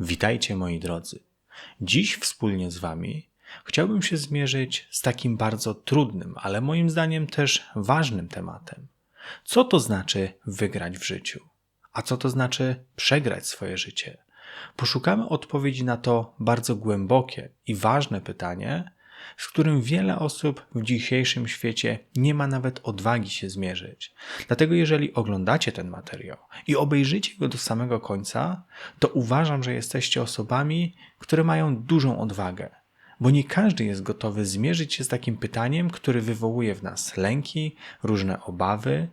Witajcie moi drodzy. Dziś wspólnie z Wami chciałbym się zmierzyć z takim bardzo trudnym, ale moim zdaniem też ważnym tematem. Co to znaczy wygrać w życiu? A co to znaczy przegrać swoje życie? Poszukamy odpowiedzi na to bardzo głębokie i ważne pytanie, z którym wiele osób w dzisiejszym świecie nie ma nawet odwagi się zmierzyć. Dlatego, jeżeli oglądacie ten materiał i obejrzycie go do samego końca, to uważam, że jesteście osobami, które mają dużą odwagę. Bo nie każdy jest gotowy zmierzyć się z takim pytaniem, które wywołuje w nas lęki, różne obawy,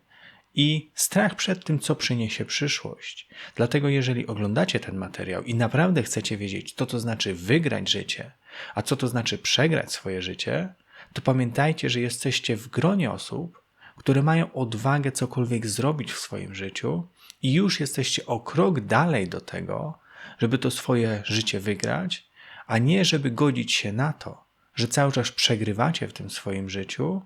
i strach przed tym, co przyniesie przyszłość. Dlatego, jeżeli oglądacie ten materiał i naprawdę chcecie wiedzieć, co to znaczy wygrać życie, a co to znaczy przegrać swoje życie, to pamiętajcie, że jesteście w gronie osób, które mają odwagę cokolwiek zrobić w swoim życiu i już jesteście o krok dalej do tego, żeby to swoje życie wygrać, a nie żeby godzić się na to, że cały czas przegrywacie w tym swoim życiu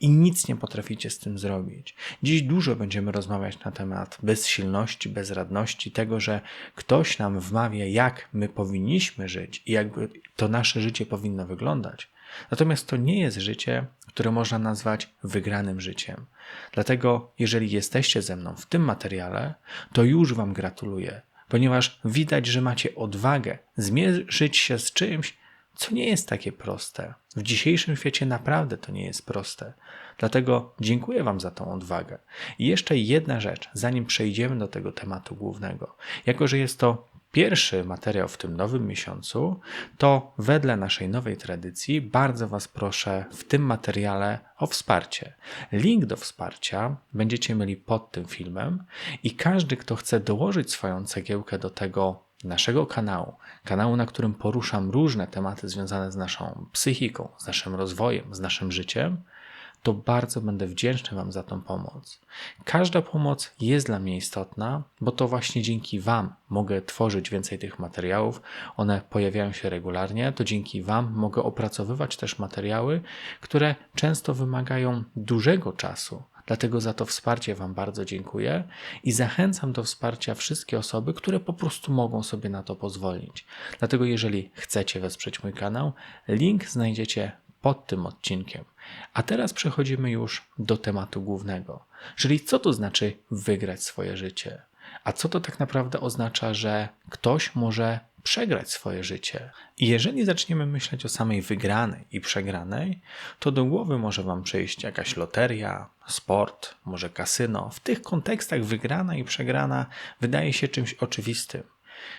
i nic nie potraficie z tym zrobić. Dziś dużo będziemy rozmawiać na temat bezsilności, bezradności, tego, że ktoś nam wmawia, jak my powinniśmy żyć i jakby to nasze życie powinno wyglądać. Natomiast to nie jest życie, które można nazwać wygranym życiem. Dlatego, jeżeli jesteście ze mną w tym materiale, to już Wam gratuluję, ponieważ widać, że macie odwagę zmierzyć się z czymś, co nie jest takie proste. W dzisiejszym świecie naprawdę to nie jest proste. Dlatego dziękuję Wam za tą odwagę. I jeszcze jedna rzecz, zanim przejdziemy do tego tematu głównego. Jako, że jest to pierwszy materiał w tym nowym miesiącu, to wedle naszej nowej tradycji bardzo Was proszę w tym materiale o wsparcie. Link do wsparcia będziecie mieli pod tym filmem i każdy, kto chce dołożyć swoją cegiełkę do tego naszego kanału, kanału, na którym poruszam różne tematy związane z naszą psychiką, z naszym rozwojem, z naszym życiem, to bardzo będę wdzięczny Wam za tą pomoc. Każda pomoc jest dla mnie istotna, bo to właśnie dzięki Wam mogę tworzyć więcej tych materiałów. One pojawiają się regularnie, to dzięki Wam mogę opracowywać też materiały, które często wymagają dużego czasu. Dlatego za to wsparcie Wam bardzo dziękuję i zachęcam do wsparcia wszystkie osoby, które po prostu mogą sobie na to pozwolić. Dlatego, jeżeli chcecie wesprzeć mój kanał, link znajdziecie pod tym odcinkiem. A teraz przechodzimy już do tematu głównego, czyli co to znaczy wygrać swoje życie. A co to tak naprawdę oznacza, że ktoś może przegrać swoje życie? I jeżeli zaczniemy myśleć o samej wygranej i przegranej, to do głowy może Wam przyjść jakaś loteria, sport, może kasyno. W tych kontekstach wygrana i przegrana wydaje się czymś oczywistym.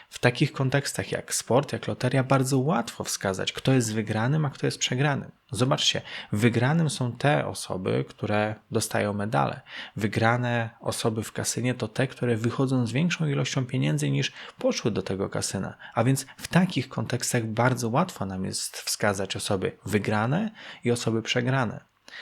W takich kontekstach jak sport, jak loteria, bardzo łatwo wskazać, kto jest wygranym, a kto jest przegranym. Zobaczcie, wygranym są te osoby, które dostają medale. Wygrane osoby w kasynie to te, które wychodzą z większą ilością pieniędzy niż poszły do tego kasyna. A więc w takich kontekstach bardzo łatwo nam jest wskazać osoby wygrane i osoby przegrane.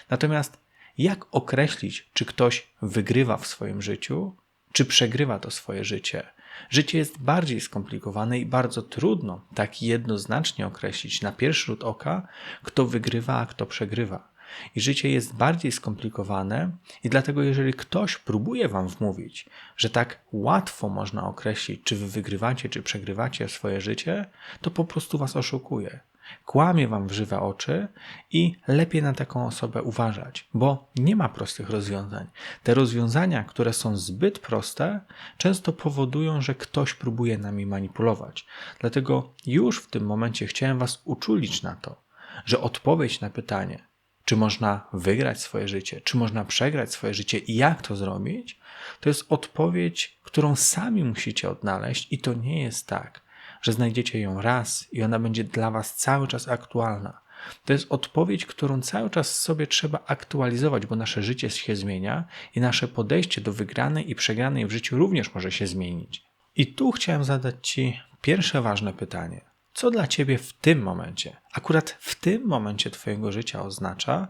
Natomiast jak określić, czy ktoś wygrywa w swoim życiu, czy przegrywa to swoje życie? Życie jest bardziej skomplikowane i bardzo trudno tak jednoznacznie określić na pierwszy rzut oka, kto wygrywa, a kto przegrywa. I życie jest bardziej skomplikowane, i dlatego, jeżeli ktoś próbuje Wam wmówić, że tak łatwo można określić, czy Wy wygrywacie, czy przegrywacie swoje życie, to po prostu Was oszukuje kłamie wam w żywe oczy i lepiej na taką osobę uważać, bo nie ma prostych rozwiązań. Te rozwiązania, które są zbyt proste, często powodują, że ktoś próbuje nami manipulować. Dlatego już w tym momencie chciałem was uczulić na to, że odpowiedź na pytanie, czy można wygrać swoje życie, czy można przegrać swoje życie i jak to zrobić, to jest odpowiedź, którą sami musicie odnaleźć, i to nie jest tak, że znajdziecie ją raz i ona będzie dla Was cały czas aktualna. To jest odpowiedź, którą cały czas sobie trzeba aktualizować, bo nasze życie się zmienia i nasze podejście do wygranej i przegranej w życiu również może się zmienić. I tu chciałem zadać Ci pierwsze ważne pytanie. Co dla Ciebie w tym momencie, akurat w tym momencie Twojego życia oznacza,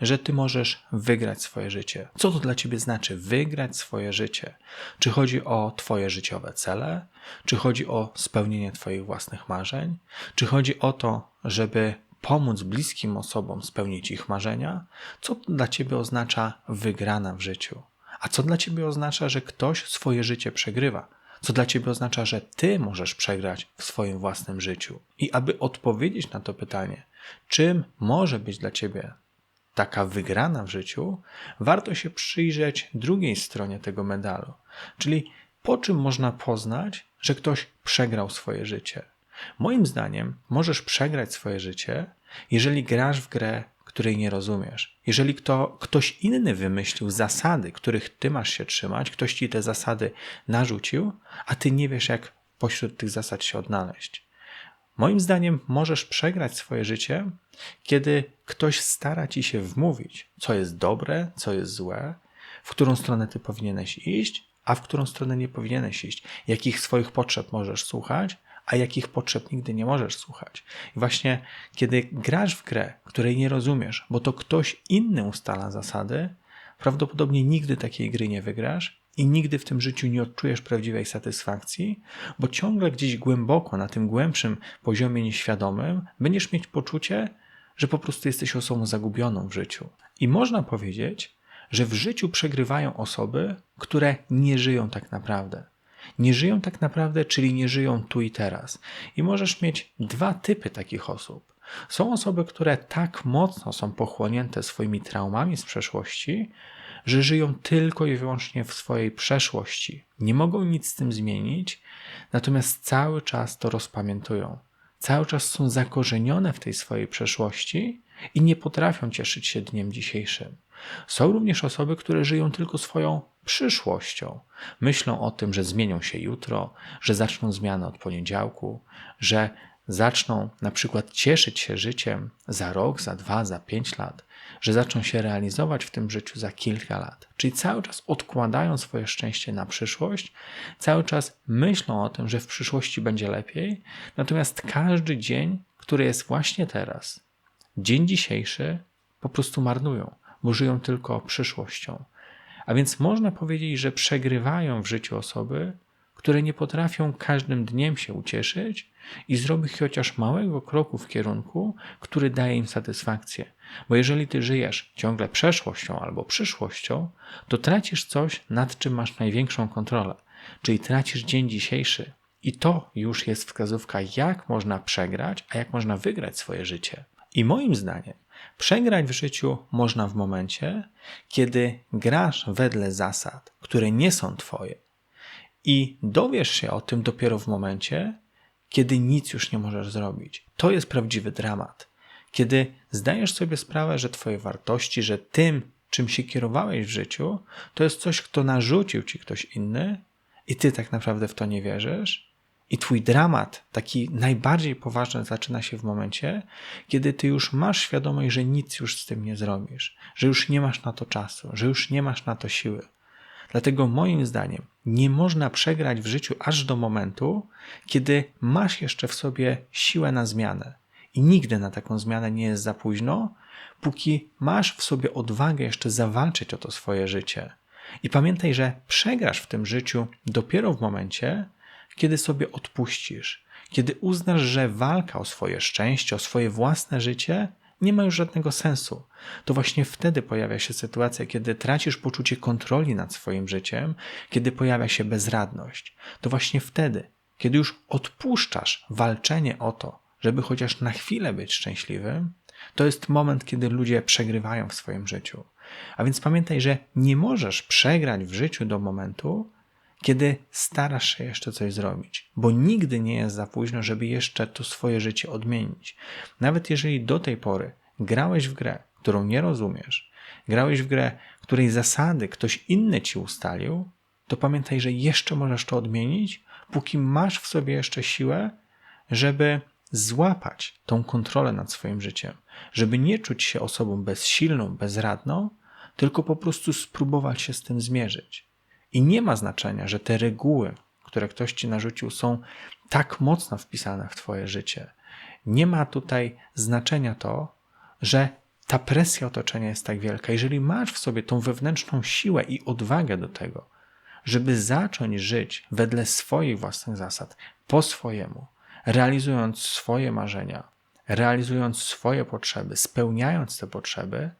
że ty możesz wygrać swoje życie. Co to dla ciebie znaczy wygrać swoje życie? Czy chodzi o twoje życiowe cele? Czy chodzi o spełnienie twoich własnych marzeń? Czy chodzi o to, żeby pomóc bliskim osobom spełnić ich marzenia? Co to dla ciebie oznacza wygrana w życiu? A co dla ciebie oznacza, że ktoś swoje życie przegrywa? co dla ciebie oznacza, że ty możesz przegrać w swoim własnym życiu. I aby odpowiedzieć na to pytanie, czym może być dla ciebie taka wygrana w życiu, warto się przyjrzeć drugiej stronie tego medalu, czyli po czym można poznać, że ktoś przegrał swoje życie. Moim zdaniem możesz przegrać swoje życie, jeżeli grasz w grę, której nie rozumiesz. Jeżeli kto, ktoś inny wymyślił zasady, których ty masz się trzymać, ktoś ci te zasady narzucił, a ty nie wiesz, jak pośród tych zasad się odnaleźć. Moim zdaniem możesz przegrać swoje życie, kiedy ktoś stara ci się wmówić, co jest dobre, co jest złe, w którą stronę ty powinieneś iść, a w którą stronę nie powinieneś iść, jakich swoich potrzeb możesz słuchać, a jakich potrzeb nigdy nie możesz słuchać. I właśnie kiedy grasz w grę, której nie rozumiesz, bo to ktoś inny ustala zasady, prawdopodobnie nigdy takiej gry nie wygrasz i nigdy w tym życiu nie odczujesz prawdziwej satysfakcji, bo ciągle gdzieś głęboko, na tym głębszym poziomie nieświadomym, będziesz mieć poczucie, że po prostu jesteś osobą zagubioną w życiu. I można powiedzieć, że w życiu przegrywają osoby, które nie żyją tak naprawdę. Nie żyją tak naprawdę, czyli nie żyją tu i teraz. I możesz mieć dwa typy takich osób. Są osoby, które tak mocno są pochłonięte swoimi traumami z przeszłości, że żyją tylko i wyłącznie w swojej przeszłości. Nie mogą nic z tym zmienić, natomiast cały czas to rozpamiętują. Cały czas są zakorzenione w tej swojej przeszłości i nie potrafią cieszyć się dniem dzisiejszym. Są również osoby, które żyją tylko swoją przyszłością. Myślą o tym, że zmienią się jutro, że zaczną zmianę od poniedziałku, że zaczną na przykład cieszyć się życiem za rok, za dwa, za pięć lat, że zaczną się realizować w tym życiu za kilka lat. Czyli cały czas odkładają swoje szczęście na przyszłość, cały czas myślą o tym, że w przyszłości będzie lepiej, natomiast każdy dzień, który jest właśnie teraz, dzień dzisiejszy, po prostu marnują, bo żyją tylko przyszłością. A więc można powiedzieć, że przegrywają w życiu osoby, które nie potrafią każdym dniem się ucieszyć i zrobić chociaż małego kroku w kierunku, który daje im satysfakcję. Bo jeżeli ty żyjesz ciągle przeszłością albo przyszłością, to tracisz coś, nad czym masz największą kontrolę, czyli tracisz dzień dzisiejszy. I to już jest wskazówka, jak można przegrać, a jak można wygrać swoje życie. I moim zdaniem, przegrać w życiu można w momencie, kiedy grasz wedle zasad, które nie są Twoje, i dowiesz się o tym dopiero w momencie, kiedy nic już nie możesz zrobić. To jest prawdziwy dramat. Kiedy zdajesz sobie sprawę, że Twoje wartości, że tym, czym się kierowałeś w życiu, to jest coś, kto narzucił ci ktoś inny, i ty tak naprawdę w to nie wierzysz. I twój dramat, taki najbardziej poważny, zaczyna się w momencie, kiedy ty już masz świadomość, że nic już z tym nie zrobisz, że już nie masz na to czasu, że już nie masz na to siły. Dlatego moim zdaniem nie można przegrać w życiu aż do momentu, kiedy masz jeszcze w sobie siłę na zmianę. I nigdy na taką zmianę nie jest za późno, póki masz w sobie odwagę jeszcze zawalczyć o to swoje życie. I pamiętaj, że przegrasz w tym życiu dopiero w momencie, kiedy sobie odpuścisz, kiedy uznasz, że walka o swoje szczęście, o swoje własne życie nie ma już żadnego sensu. To właśnie wtedy pojawia się sytuacja, kiedy tracisz poczucie kontroli nad swoim życiem, kiedy pojawia się bezradność. To właśnie wtedy, kiedy już odpuszczasz walczenie o to, żeby chociaż na chwilę być szczęśliwym, to jest moment, kiedy ludzie przegrywają w swoim życiu. A więc pamiętaj, że nie możesz przegrać w życiu do momentu, kiedy starasz się jeszcze coś zrobić, bo nigdy nie jest za późno, żeby jeszcze to swoje życie odmienić. Nawet jeżeli do tej pory grałeś w grę, którą nie rozumiesz, grałeś w grę, której zasady ktoś inny ci ustalił, to pamiętaj, że jeszcze możesz to odmienić, póki masz w sobie jeszcze siłę, żeby złapać tą kontrolę nad swoim życiem, żeby nie czuć się osobą bezsilną, bezradną, tylko po prostu spróbować się z tym zmierzyć. I nie ma znaczenia, że te reguły, które ktoś ci narzucił, są tak mocno wpisane w Twoje życie. Nie ma tutaj znaczenia to, że ta presja otoczenia jest tak wielka. Jeżeli masz w sobie tą wewnętrzną siłę i odwagę do tego, żeby zacząć żyć wedle swoich własnych zasad, po swojemu, realizując swoje marzenia, realizując swoje potrzeby, spełniając te potrzeby,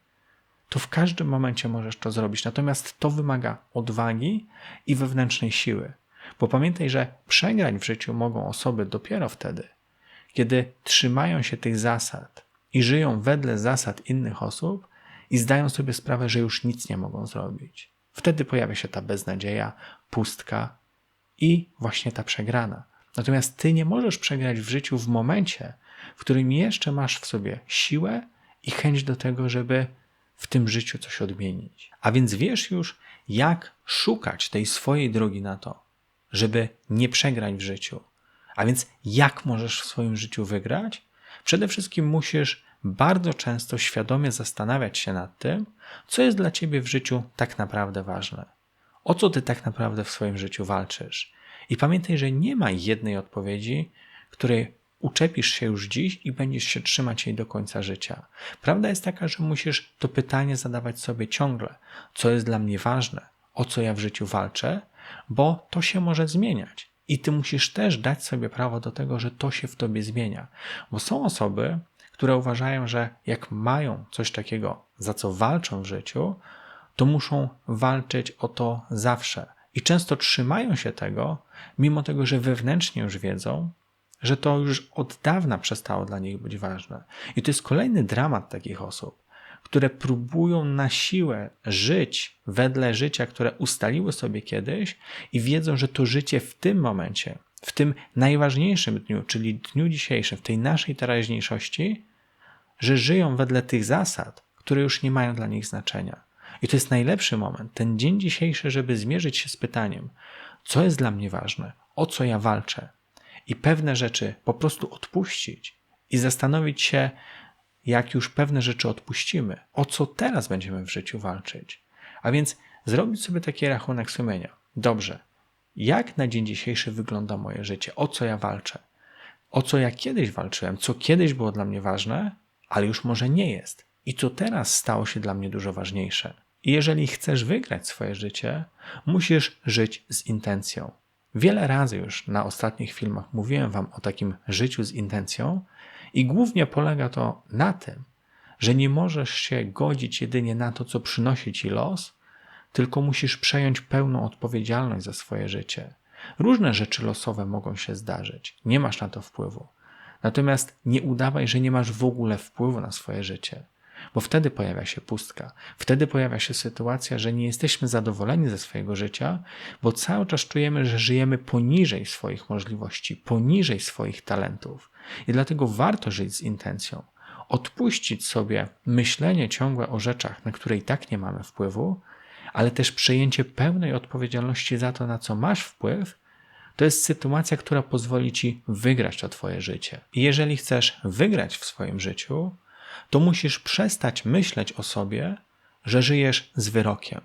to w każdym momencie możesz to zrobić. Natomiast to wymaga odwagi i wewnętrznej siły. Bo pamiętaj, że przegrać w życiu mogą osoby dopiero wtedy, kiedy trzymają się tych zasad i żyją wedle zasad innych osób i zdają sobie sprawę, że już nic nie mogą zrobić. Wtedy pojawia się ta beznadzieja, pustka i właśnie ta przegrana. Natomiast ty nie możesz przegrać w życiu w momencie, w którym jeszcze masz w sobie siłę i chęć do tego, żeby w tym życiu coś odmienić. A więc wiesz już, jak szukać tej swojej drogi na to, żeby nie przegrać w życiu. A więc jak możesz w swoim życiu wygrać? Przede wszystkim musisz bardzo często świadomie zastanawiać się nad tym, co jest dla ciebie w życiu tak naprawdę ważne. O co ty tak naprawdę w swoim życiu walczysz? I pamiętaj, że nie ma jednej odpowiedzi, której uczepisz się już dziś i będziesz się trzymać jej do końca życia. Prawda jest taka, że musisz to pytanie zadawać sobie ciągle: co jest dla mnie ważne, o co ja w życiu walczę, bo to się może zmieniać. I ty musisz też dać sobie prawo do tego, że to się w tobie zmienia. Bo są osoby, które uważają, że jak mają coś takiego, za co walczą w życiu, to muszą walczyć o to zawsze. I często trzymają się tego, mimo tego, że wewnętrznie już wiedzą, że to już od dawna przestało dla nich być ważne. I to jest kolejny dramat takich osób, które próbują na siłę żyć wedle życia, które ustaliły sobie kiedyś i wiedzą, że to życie w tym momencie, w tym najważniejszym dniu, czyli dniu dzisiejszym, w tej naszej teraźniejszości, że żyją wedle tych zasad, które już nie mają dla nich znaczenia. I to jest najlepszy moment, ten dzień dzisiejszy, żeby zmierzyć się z pytaniem, co jest dla mnie ważne, o co ja walczę, i pewne rzeczy po prostu odpuścić i zastanowić się, jak już pewne rzeczy odpuścimy, o co teraz będziemy w życiu walczyć. A więc zrobić sobie taki rachunek sumienia. Dobrze, jak na dzień dzisiejszy wygląda moje życie, o co ja walczę, o co ja kiedyś walczyłem, co kiedyś było dla mnie ważne, ale już może nie jest. I co teraz stało się dla mnie dużo ważniejsze. I jeżeli chcesz wygrać swoje życie, musisz żyć z intencją. Wiele razy już na ostatnich filmach mówiłem Wam o takim życiu z intencją, i głównie polega to na tym, że nie możesz się godzić jedynie na to, co przynosi ci los, tylko musisz przejąć pełną odpowiedzialność za swoje życie. Różne rzeczy losowe mogą się zdarzyć, nie masz na to wpływu. Natomiast nie udawaj, że nie masz w ogóle wpływu na swoje życie, bo wtedy pojawia się pustka. Wtedy pojawia się sytuacja, że nie jesteśmy zadowoleni ze swojego życia, bo cały czas czujemy, że żyjemy poniżej swoich możliwości, poniżej swoich talentów. I dlatego warto żyć z intencją. Odpuścić sobie myślenie ciągłe o rzeczach, na które i tak nie mamy wpływu, ale też przejęcie pełnej odpowiedzialności za to, na co masz wpływ, to jest sytuacja, która pozwoli ci wygrać to Twoje życie. I jeżeli chcesz wygrać w swoim życiu, to musisz przestać myśleć o sobie, że żyjesz z wyrokiem.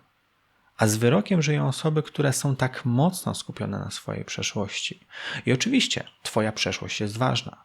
A z wyrokiem żyją osoby, które są tak mocno skupione na swojej przeszłości. I oczywiście, Twoja przeszłość jest ważna.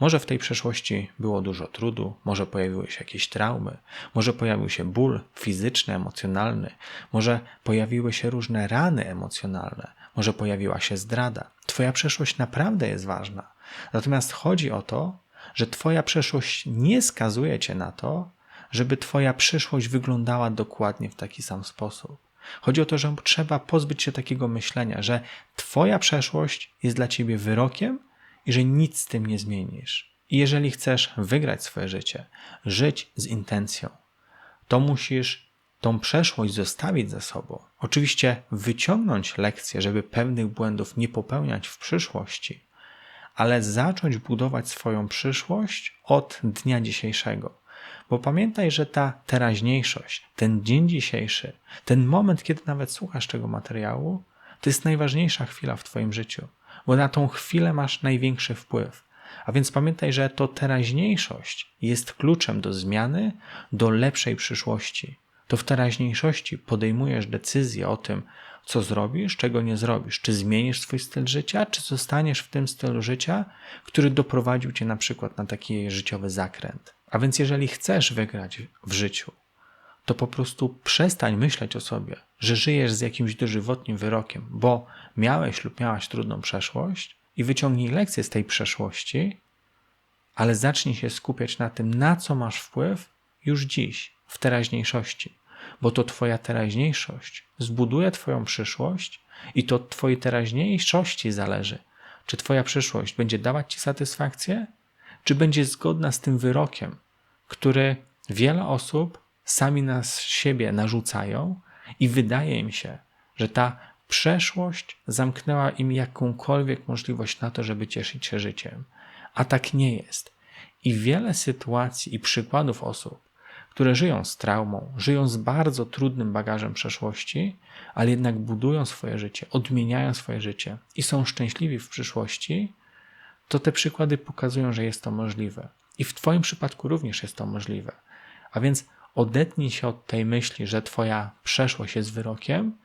Może w tej przeszłości było dużo trudu, może pojawiły się jakieś traumy, może pojawił się ból fizyczny, emocjonalny, może pojawiły się różne rany emocjonalne, może pojawiła się zdrada. Twoja przeszłość naprawdę jest ważna. Natomiast chodzi o to, że Twoja przeszłość nie skazuje Cię na to, żeby Twoja przyszłość wyglądała dokładnie w taki sam sposób. Chodzi o to, że trzeba pozbyć się takiego myślenia, że Twoja przeszłość jest dla Ciebie wyrokiem i że nic z tym nie zmienisz. I jeżeli chcesz wygrać swoje życie, żyć z intencją, to musisz tą przeszłość zostawić za sobą. Oczywiście wyciągnąć lekcje, żeby pewnych błędów nie popełniać w przyszłości, ale zacząć budować swoją przyszłość od dnia dzisiejszego. Bo pamiętaj, że ta teraźniejszość, ten dzień dzisiejszy, ten moment, kiedy nawet słuchasz tego materiału, to jest najważniejsza chwila w Twoim życiu, bo na tą chwilę masz największy wpływ. A więc pamiętaj, że to teraźniejszość jest kluczem do zmiany, do lepszej przyszłości. To w teraźniejszości podejmujesz decyzję o tym, co zrobisz, czego nie zrobisz. Czy zmienisz swój styl życia, czy zostaniesz w tym stylu życia, który doprowadził cię na przykład na taki życiowy zakręt. A więc jeżeli chcesz wygrać w życiu, to po prostu przestań myśleć o sobie, że żyjesz z jakimś dożywotnim wyrokiem, bo miałeś lub miałaś trudną przeszłość i wyciągnij lekcje z tej przeszłości, ale zacznij się skupiać na tym, na co masz wpływ już dziś, w teraźniejszości. bo to Twoja teraźniejszość zbuduje Twoją przyszłość i to od Twojej teraźniejszości zależy, czy Twoja przyszłość będzie dawać Ci satysfakcję, czy będzie zgodna z tym wyrokiem, który wiele osób sami na siebie narzucają i wydaje im się, że ta przeszłość zamknęła im jakąkolwiek możliwość na to, żeby cieszyć się życiem. A tak nie jest. I wiele sytuacji i przykładów osób, które żyją z traumą, żyją z bardzo trudnym bagażem przeszłości, ale jednak budują swoje życie, odmieniają swoje życie i są szczęśliwi w przyszłości, to te przykłady pokazują, że jest to możliwe. I w Twoim przypadku również jest to możliwe. A więc odetnij się od tej myśli, że Twoja przeszłość jest wyrokiem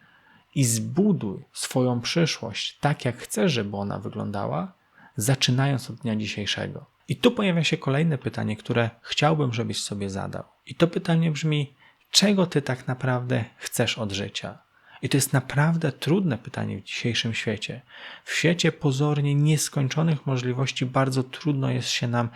i zbuduj swoją przyszłość tak, jak chcesz, żeby ona wyglądała, zaczynając od dnia dzisiejszego. I tu pojawia się kolejne pytanie, które chciałbym, żebyś sobie zadał. I to pytanie brzmi: czego ty tak naprawdę chcesz od życia? I to jest naprawdę trudne pytanie w dzisiejszym świecie. W świecie pozornie nieskończonych możliwości bardzo trudno jest się nam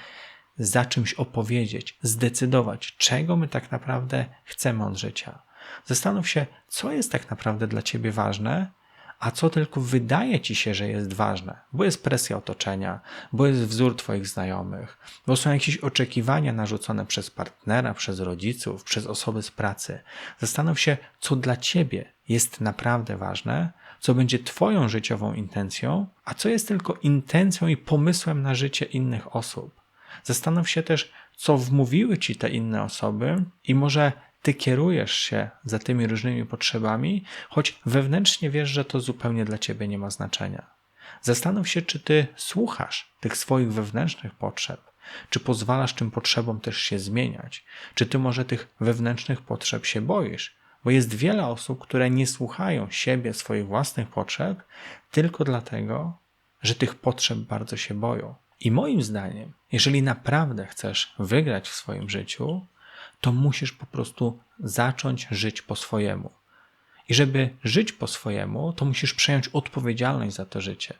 za czymś opowiedzieć, zdecydować, czego my tak naprawdę chcemy od życia. Zastanów się, co jest tak naprawdę dla ciebie ważne, a co tylko wydaje ci się, że jest ważne, bo jest presja otoczenia, bo jest wzór twoich znajomych, bo są jakieś oczekiwania narzucone przez partnera, przez rodziców, przez osoby z pracy. Zastanów się, co dla ciebie jest naprawdę ważne, co będzie twoją życiową intencją, a co jest tylko intencją i pomysłem na życie innych osób. Zastanów się też, co wmówiły ci te inne osoby i może ty kierujesz się za tymi różnymi potrzebami, choć wewnętrznie wiesz, że to zupełnie dla ciebie nie ma znaczenia. Zastanów się, czy ty słuchasz tych swoich wewnętrznych potrzeb, czy pozwalasz tym potrzebom też się zmieniać, czy ty może tych wewnętrznych potrzeb się boisz, bo jest wiele osób, które nie słuchają siebie, swoich własnych potrzeb, tylko dlatego, że tych potrzeb bardzo się boją. I moim zdaniem, jeżeli naprawdę chcesz wygrać w swoim życiu, to musisz po prostu zacząć żyć po swojemu. I żeby żyć po swojemu, to musisz przejąć odpowiedzialność za to życie.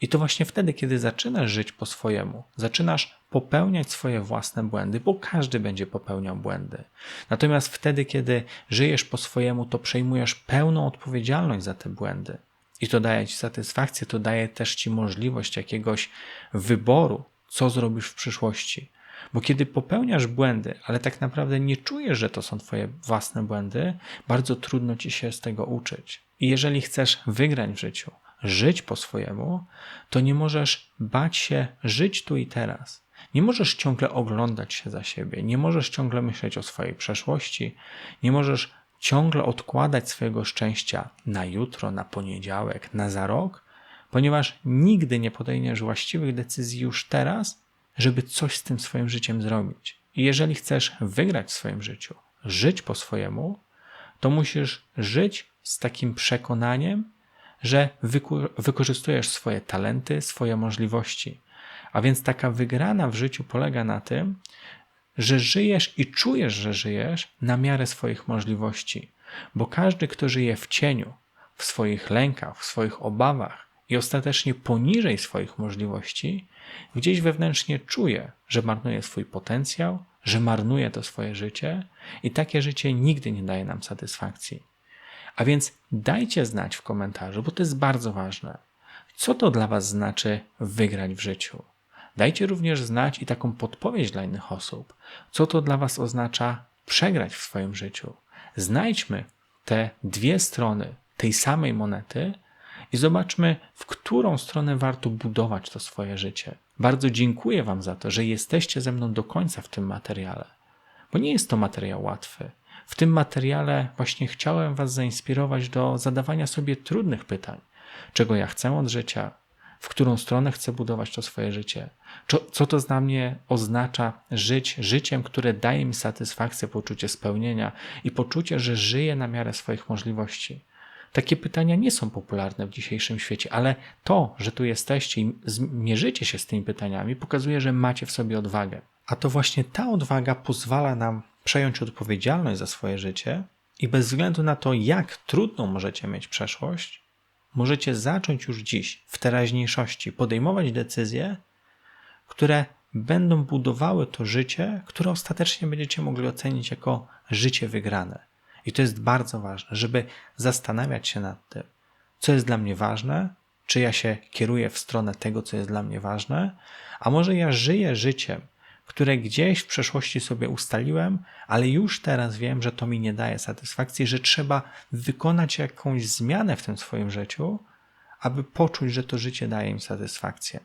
I to właśnie wtedy, kiedy zaczynasz żyć po swojemu, zaczynasz popełniać swoje własne błędy, bo każdy będzie popełniał błędy. Natomiast wtedy, kiedy żyjesz po swojemu, to przejmujesz pełną odpowiedzialność za te błędy. I to daje ci satysfakcję, to daje też ci możliwość jakiegoś wyboru, co zrobisz w przyszłości. Bo kiedy popełniasz błędy, ale tak naprawdę nie czujesz, że to są Twoje własne błędy, bardzo trudno ci się z tego uczyć. I jeżeli chcesz wygrać w życiu, żyć po swojemu, to nie możesz bać się żyć tu i teraz. Nie możesz ciągle oglądać się za siebie, nie możesz ciągle myśleć o swojej przeszłości, nie możesz ciągle odkładać swojego szczęścia na jutro, na poniedziałek, na za rok, ponieważ nigdy nie podejmiesz właściwych decyzji już teraz, żeby coś z tym swoim życiem zrobić. I jeżeli chcesz wygrać w swoim życiu, żyć po swojemu, to musisz żyć z takim przekonaniem, że wykorzystujesz swoje talenty, swoje możliwości. A więc taka wygrana w życiu polega na tym, że żyjesz i czujesz, że żyjesz na miarę swoich możliwości. Bo każdy, kto żyje w cieniu, w swoich lękach, w swoich obawach i ostatecznie poniżej swoich możliwości, gdzieś wewnętrznie czuje, że marnuje swój potencjał, że marnuje to swoje życie i takie życie nigdy nie daje nam satysfakcji. A więc dajcie znać w komentarzu, bo to jest bardzo ważne. Co to dla Was znaczy wygrać w życiu? Dajcie również znać i taką podpowiedź dla innych osób, co to dla Was oznacza przegrać w swoim życiu. Znajdźmy te dwie strony tej samej monety i zobaczmy, w którą stronę warto budować to swoje życie. Bardzo dziękuję Wam za to, że jesteście ze mną do końca w tym materiale, bo nie jest to materiał łatwy. W tym materiale właśnie chciałem Was zainspirować do zadawania sobie trudnych pytań: czego ja chcę od życia, w którą stronę chcę budować to swoje życie, co to dla mnie oznacza żyć życiem, które daje mi satysfakcję, poczucie spełnienia i poczucie, że żyję na miarę swoich możliwości. Takie pytania nie są popularne w dzisiejszym świecie, ale to, że tu jesteście i mierzycie się z tymi pytaniami, pokazuje, że macie w sobie odwagę. A to właśnie ta odwaga pozwala nam przejąć odpowiedzialność za swoje życie i bez względu na to, jak trudną możecie mieć przeszłość, możecie zacząć już dziś, w teraźniejszości, podejmować decyzje, które będą budowały to życie, które ostatecznie będziecie mogli ocenić jako życie wygrane. I to jest bardzo ważne, żeby zastanawiać się nad tym, co jest dla mnie ważne, czy ja się kieruję w stronę tego, co jest dla mnie ważne, a może ja żyję życiem, które gdzieś w przeszłości sobie ustaliłem, ale już teraz wiem, że to mi nie daje satysfakcji, że trzeba wykonać jakąś zmianę w tym swoim życiu, aby poczuć, że to życie daje im satysfakcję.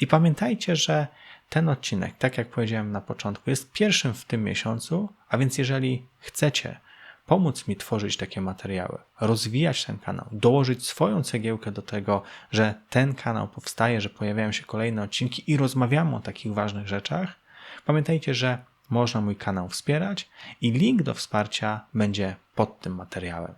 I pamiętajcie, że ten odcinek, tak jak powiedziałem na początku, jest pierwszym w tym miesiącu, a więc jeżeli chcecie pomóc mi tworzyć takie materiały, rozwijać ten kanał, dołożyć swoją cegiełkę do tego, że ten kanał powstaje, że pojawiają się kolejne odcinki i rozmawiamy o takich ważnych rzeczach, pamiętajcie, że można mój kanał wspierać i link do wsparcia będzie pod tym materiałem.